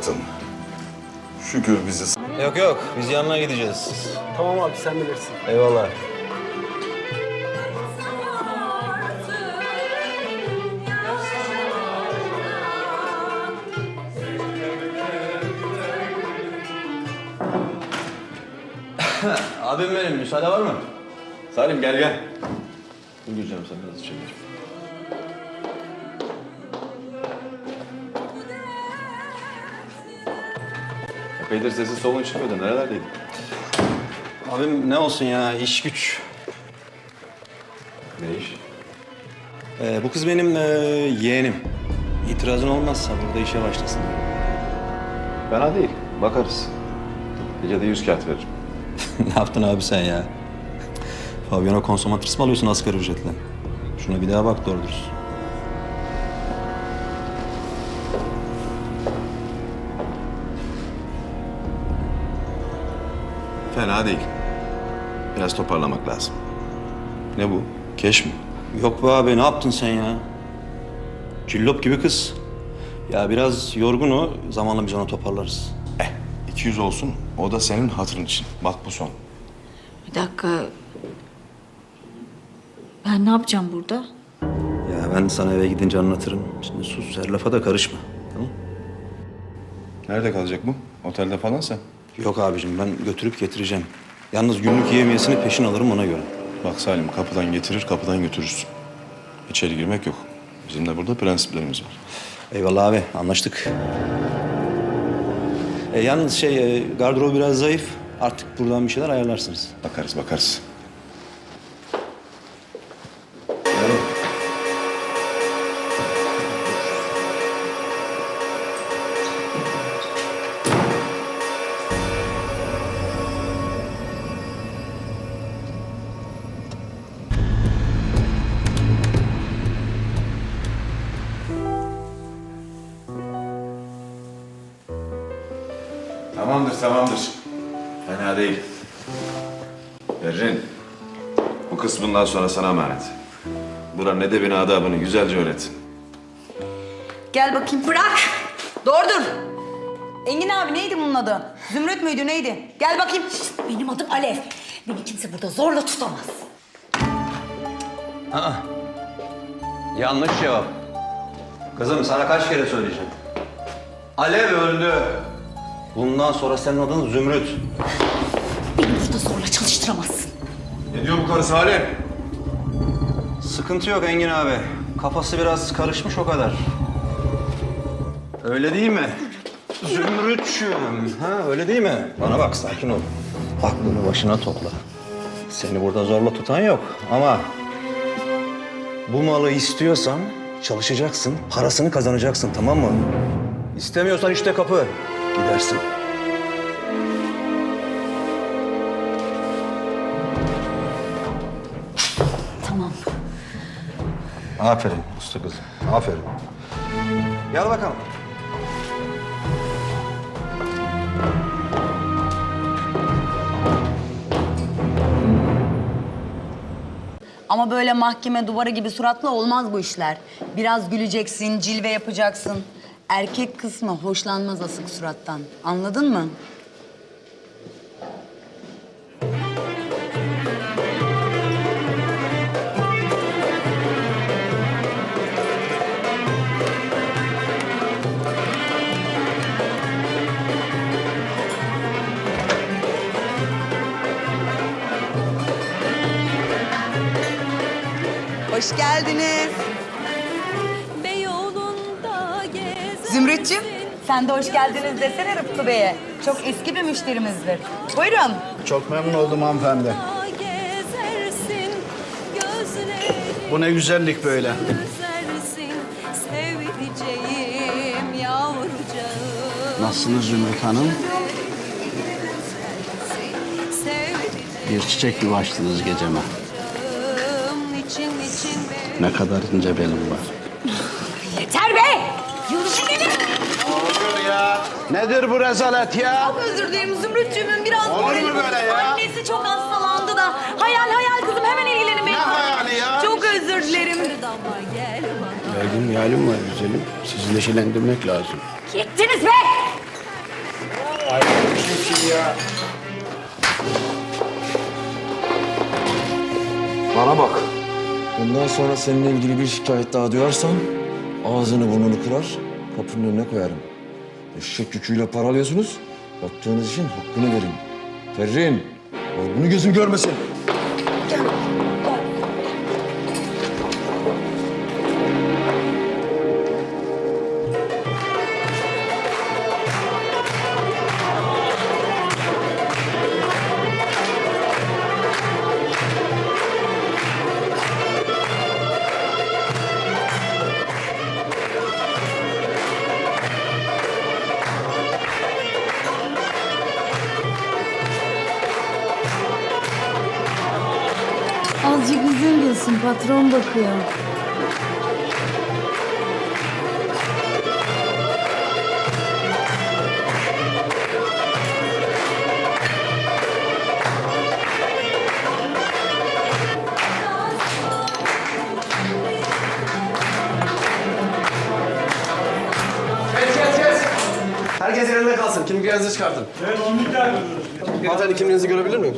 Polat'ım. Şükür bizi Yok yok biz yanına gideceğiz. Tamam abi sen bilirsin. Eyvallah. Abim benim müsaade var mı? Salim gel gel. Buyuracağım sen biraz içeri Epeydir sesi solun çıkmıyordu. Nerelerdeydin? Abim ne olsun ya iş güç. Ne iş? Ee, bu kız benim ee, yeğenim. İtirazın olmazsa burada işe başlasın. Fena değil. Bakarız. Gece de yüz kağıt veririm. ne yaptın abi sen ya? Fabiano konsomatris mi alıyorsun asgari ücretle? Şuna bir daha bak doğru dürüst. Fena değil. Biraz toparlamak lazım. Ne bu? Keş mi? Yok be abi ne yaptın sen ya? Cillop gibi kız. Ya biraz yorgun o. Zamanla biz onu toparlarız. Eh, 200 olsun. O da senin hatırın için. Bak bu son. Bir dakika. Ben ne yapacağım burada? Ya ben sana eve gidince anlatırım. Şimdi sus her lafa da karışma. Tamam? Nerede kalacak bu? Otelde falansa. Yok abicim ben götürüp getireceğim. Yalnız günlük yemiyesini peşin alırım ona göre. Bak Salim kapıdan getirir, kapıdan götürürsün. İçeri girmek yok. Bizim de burada prensiplerimiz var. Eyvallah abi anlaştık. E, yalnız şey e, gardırobu biraz zayıf. Artık buradan bir şeyler ayarlarsınız. Bakarız, bakarız. Tamamdır, tamamdır. Fena değil. Berrin, bu kız bundan sonra sana emanet. Buranın edebini, adabını güzelce öğret. Gel bakayım. Bırak. Doğru dur. Engin abi neydi bunun adı? Zümrüt müydü neydi? Gel bakayım. Benim adım Alev. Beni kimse burada zorla tutamaz. Yanlış cevap. Kızım sana kaç kere söyleyeceğim. Alev öldü. Bundan sonra senin adın Zümrüt. Beni burada zorla çalıştıramazsın. Ne diyor bu karı Salim? Sıkıntı yok Engin abi. Kafası biraz karışmış o kadar. Öyle değil mi? Zümrütçüğüm. Ha öyle değil mi? Bana bak sakin ol. Aklını başına topla. Seni burada zorla tutan yok ama... Bu malı istiyorsan çalışacaksın, parasını kazanacaksın tamam mı? İstemiyorsan işte kapı. Gidersin. Tamam. Aferin usta kızım. Aferin. Gel bakalım. Ama böyle mahkeme duvarı gibi suratla olmaz bu işler. Biraz güleceksin, cilve yapacaksın. Erkek kısmı hoşlanmaz asık surattan. Anladın mı? Hoş geldiniz. Zümrüt'cüğüm, sen de hoş geldiniz desene Rıfkı Bey'e. Çok eski bir müşterimizdir. Buyurun. Çok memnun oldum hanımefendi. Bu ne güzellik böyle. Nasılsınız Zümrüt Hanım? Bir çiçek gibi açtınız geceme. Ne kadar ince belim var. Yeter be! Yürüyüşün beni! Nedir bu rezalet ya? Çok özür dilerim Zümrüt'cüğümün biraz Olur mu morali böyle bozuk. ya? Annesi çok hastalandı da. Hayal hayal kızım hemen ilgilenin benim. Ne hayali ya? Çok özür dilerim. Bana. Yalim yalim var güzelim. Sizi neşelendirmek lazım. Yettiniz be! Bana bak. Bundan sonra seninle ilgili bir şikayet daha duyarsan ağzını burnunu kırar, kapının önüne koyarım. Eşek yüküyle para alıyorsunuz. Yaptığınız işin hakkını verin. Ferrin, bunu gözüm görmesin. Azıcık izin diyorsun patron bakıyor. Herkes yerine kalsın. Kimliklerinizi çıkartın. Evet, kimlikler Hanımefendi kimliğinizi görebilir miyim?